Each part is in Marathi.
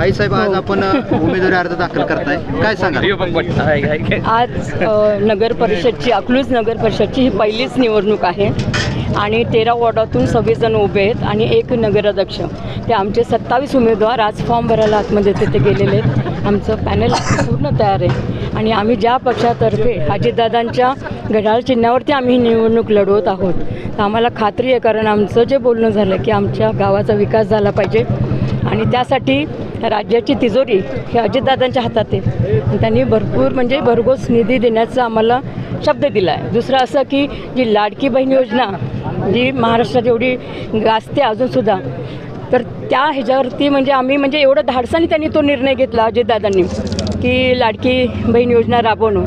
आई साहेब आज आपण अ, उमेदवारी अर्ज दाखल करताय. काय सांगा आज नगर परिषदची अकलूज नगर परिषदची ही पहिलीच निवडणूक आहे. आणि तेरा वॉर्डातून सगळेजण उभे आहेत आणि एक नगराध्यक्ष. ते आमचे सत्तावीस उमेदवार आज फॉर्म भरायला आतमध्ये तिथे गेलेले आहेत. आमचं पॅनल पूर्ण तयार आहे. आणि आम्ही ज्या पक्षातर्फे अजितदादांच्या घड्याळ चिन्हावरती आम्ही ही निवडणूक लढवत आहोत. तर आम्हाला खात्री आहे कारण आमचं जे बोलणं झालं की आमच्या गावाचा विकास झाला पाहिजे. आणि त्यासाठी राज्याची तिजोरी ही अजितदादांच्या हातात आहे. त्यांनी भरपूर म्हणजे भरघोस निधी देण्याचा आम्हाला शब्द दिला आहे. दुसरं असं की जी लाडकी बहीण योजना जी महाराष्ट्रात एवढी गाजते अजूनसुद्धा तर त्या ह्याच्यावरती म्हणजे आम्ही म्हणजे एवढं धाडसाने त्यांनी तो निर्णय घेतला अजितदादांनी की लाडकी बहीण योजना राबवणं.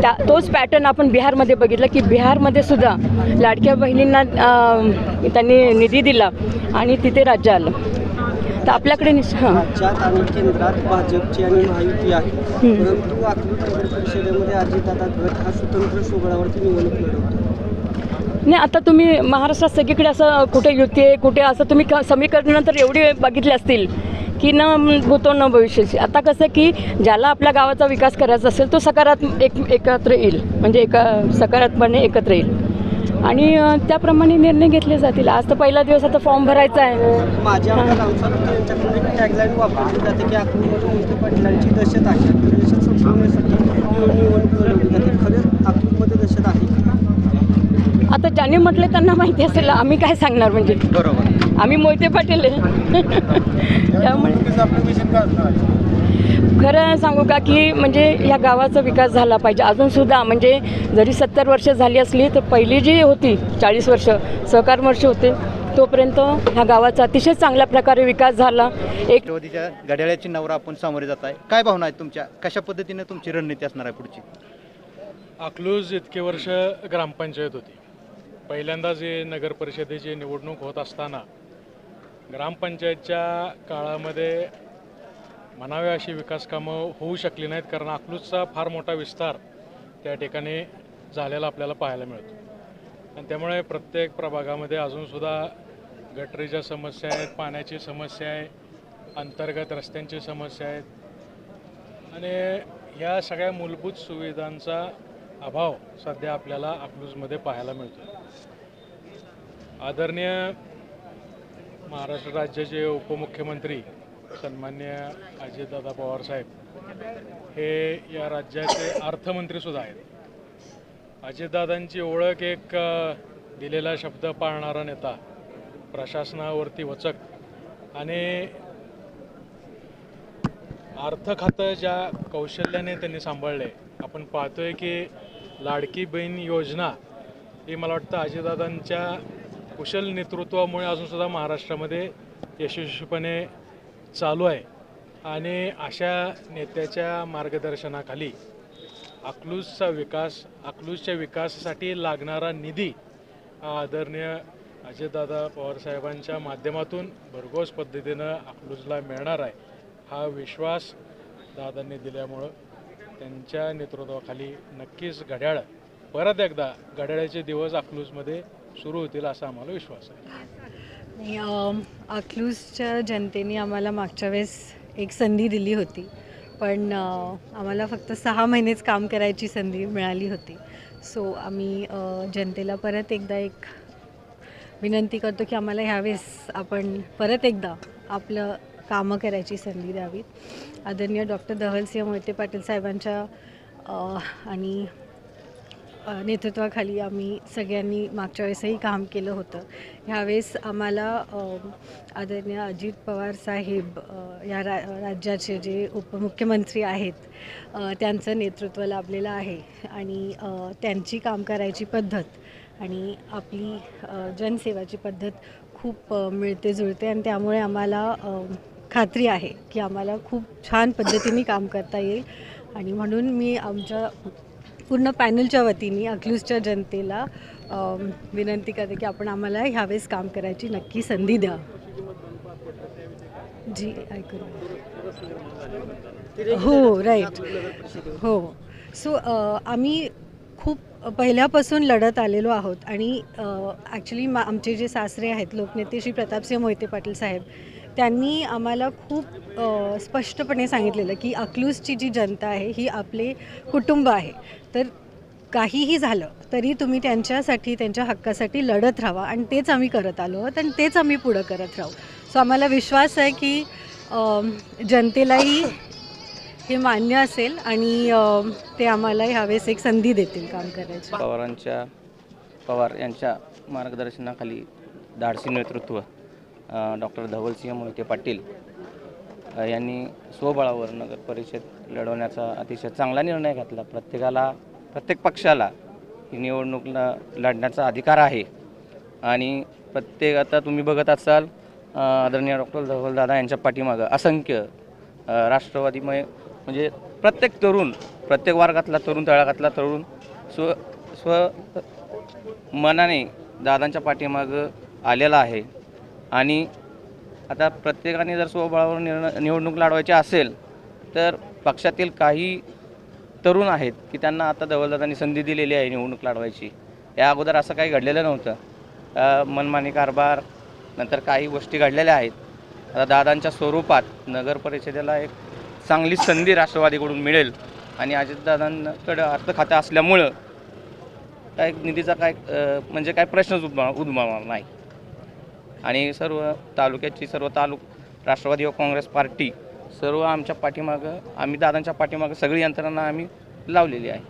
त्या तोच पॅटर्न आपण बिहारमध्ये बघितलं की बिहारमध्ये सुद्धा लाडक्या बहिणींना त्यांनी निधी दिला आणि तिथे राज्य आलं. तर आपल्याकडे हां. राज्यात आणि केंद्रात भाजपची आणि महायुती आहे. हम्म. परंतु अकलूज नगर परिषदेमध्ये अजितदादा गट हा स्वतंत्र सोहळ्यावरती निवडणूक लढवतो. नाही आता तुम्ही महाराष्ट्रात सगळीकडे असं कुठे युती आहे कुठे असं तुम्ही क- समीकरणं तर एवढी बघितली असतील की न भूतो न भविष्याची. आता कसं की ज्याला आपल्या गावाचा विकास करायचा असेल तो सकारात्मक एक एकत्र येईल. म्हणजे एका सकारात्मकपणे एकत्र येईल. आणि त्याप्रमाणे निर्णय घेतले जातील. आज तर पहिला दिवस आता फॉर्म भरायचा आहे. माझ्या टॅगलाईन वापरली जाते की दहशत आहे. तर दहशत संपवण्यासाठी निवडणूक लढवली जाते खरंच अकलूजमध्ये दहशत आहे? आता ज्यांनी म्हटलं त्यांना माहिती असेल आम्ही काय सांगणार म्हणजे? बरोबर. आम्ही मोहिते पाटील आहे. त्यामुळे खरं सांगू का की म्हणजे या गावाचा विकास झाला पाहिजे. अजूनसुद्धा म्हणजे जरी सत्तर वर्ष झाली असली तर पहिली जी होती चाळीस वर्ष सहकार वर्ष होते तोपर्यंत ह्या गावाचा अतिशय चांगल्या प्रकारे विकास झाला. एक राष्ट्रवादीच्या घड्याळ्याची नवरा आपण सामोरे जात आहे. काय भावना आहेत तुमच्या? कशा पद्धतीने तुमची रणनीती असणार आहे पुढची? अकलूज इतके वर्ष ग्रामपंचायत होती. पहिल्यांदा जे नगर परिषदेची निवडणूक होत असताना ग्रामपंचायतच्या काळामध्ये म्हणावे अशी विकास कामं होऊ शकली नाहीत कारण अकलूजचा फार मोठा विस्तार त्या ठिकाणी झालेला आपल्याला पाहायला मिळतो. आणि त्यामुळे प्रत्येक प्रभागामध्ये अजूनसुद्धा गटरीच्या समस्या आहेत पाण्याची समस्या आहे अंतर्गत रस्त्यांची समस्या आहेत. आणि ह्या सगळ्या मूलभूत सुविधांचा अभाव सध्या आपल्याला अकलूजमध्ये पाहायला मिळतो आदरणीय महाराष्ट्र राज्याचे उपमुख्यमंत्री सन्मान्य अजितदादा पवार साहेब हे या राज्याचे अर्थमंत्रीसुद्धा आहेत. अजितदादांची ओळख एक दिलेला शब्द पाळणारा नेता प्रशासनावरती वचक आणि अर्थ खातं ज्या कौशल्याने त्यांनी सांभाळले आपण पाहतोय की लाडकी बहीण योजना ही मला वाटतं अजितदादांच्या कुशल नेतृत्वामुळे अजूनसुद्धा महाराष्ट्रामध्ये यशस्वीपणे चालू आहे. आणि अशा नेत्याच्या मार्गदर्शनाखाली अकलूजचा विकास अकलूजच्या विकासासाठी लागणारा निधी हा आदरणीय अजितदादा पवारसाहेबांच्या माध्यमातून भरघोस पद्धतीनं अकलूजला मिळणार आहे. हा विश्वास दादांनी दिल्यामुळं त्यांच्या नेतृत्वाखाली नक्कीच घड्याळ. परत एकदा घड्याळाचे दिवस अकलूजमध्ये सुरू होतील असा आम्हाला विश्वास आहे. अक्लूजच्या जनतेने आम्हाला मागच्या वेळेस एक संधी दिली होती. पण आम्हाला फक्त सहा महिनेच काम करायची संधी मिळाली होती. सो आम्ही जनतेला परत एकदा एक विनंती करतो की आम्हाला ह्यावेळेस आपण परत एकदा आपलं कामं करायची संधी द्यावीत. आदरणीय डॉक्टर धवलसिंह मोहिते पाटील साहेबांच्या आणि नेतृत्वाखाली आम्ही सगळ्यांनी मागच्या वेळेसही काम केलं होतं. ह्यावेळेस आम्हाला आदरणीय अजित पवार साहेब या रा राज्याचे जे उपमुख्यमंत्री आहेत त्यांचं नेतृत्व लाभलेलं आहे आणि त्यांची काम करायची पद्धत आणि आपली जनसेवाची पद्धत खूप मिळते जुळते आणि त्यामुळे आम्हाला खात्री आहे की आम्हाला खूप छान पद्धतीने काम करता येईल. आणि म्हणून मी आमच्या पूर्ण पॅनलच्या वतीने अकलूजच्या जनतेला विनंती करते की आपण आम्हाला ह्यावेळेस काम करायची नक्की संधी द्या. जी ऐकू हो राईट हो. सो आम्ही पहिल्यापासून लढत आलेलो आहोत आणि ॲक्च्युली मा आमचे जे सासरे आहेत लोकनेते श्री प्रतापसिंह मोहिते पाटील साहेब त्यांनी आम्हाला खूप स्पष्टपणे सांगितलेलं की अकलूजची जी जनता आहे ही आपले कुटुंब आहे. तर काहीही झालं तरी तुम्ही त्यांच्यासाठी त्यांच्या हक्कासाठी लढत राहा आणि तेच आम्ही करत आलो आहोत आणि तेच आम्ही पुढं करत राहू. सो आम्हाला विश्वास आहे की जनतेलाही हे मान्य असेल आणि अम, ते आम्हाला ह्यावेळेस एक संधी देतील काम करायची. पवारांच्या पवार यांच्या मार्गदर्शनाखाली धाडसी नेतृत्व डॉक्टर धवलसिंह मोहिते पाटील अ, यांनी स्वबळावर नगर परिषद लढवण्याचा अतिशय चांगला निर्णय घेतला. प्रत्येकाला प्रत्येक पक्षाला ही निवडणूक ल लढण्याचा अधिकार आहे. आणि प्रत्येक आता तुम्ही बघत असाल अ, आदरणीय डॉक्टर धवलदादा यांच्या पाठीमागं असंख्य अ, राष्ट्रवादीमय म्हणजे प्रत्येक तरुण प्रत्येक वर्गातला तरुण तळागातला तरुण स्व स्व मनाने दादांच्या पाठीमागं आलेला आहे. आणि आता प्रत्येकाने जर स्वबळावर निर्ण निवडणूक लढवायची असेल तर पक्षातील काही तरुण आहेत की त्यांना आता जवळदादांनी संधी दिलेली आहे निवडणूक लढवायची. या अगोदर असं काही घडलेलं नव्हतं. मनमानी कारभार नंतर काही गोष्टी घडलेल्या आहेत. आता दादांच्या स्वरूपात नगर परिषदेला एक चांगली संधी राष्ट्रवादीकडून मिळेल. आणि अजितदादांकडं अर्थ खातं असल्यामुळं काय निधीचा काय म्हणजे काय प्रश्नच उद्भव उद्भवणार नाही. आणि सर्व तालुक्याची सर्व तालुक राष्ट्रवादी व काँग्रेस पार्टी सर्व आमच्या पाठीमागं आम्ही दादांच्या पाठीमागं सगळी यंत्रणा आम्ही लावलेली आहे.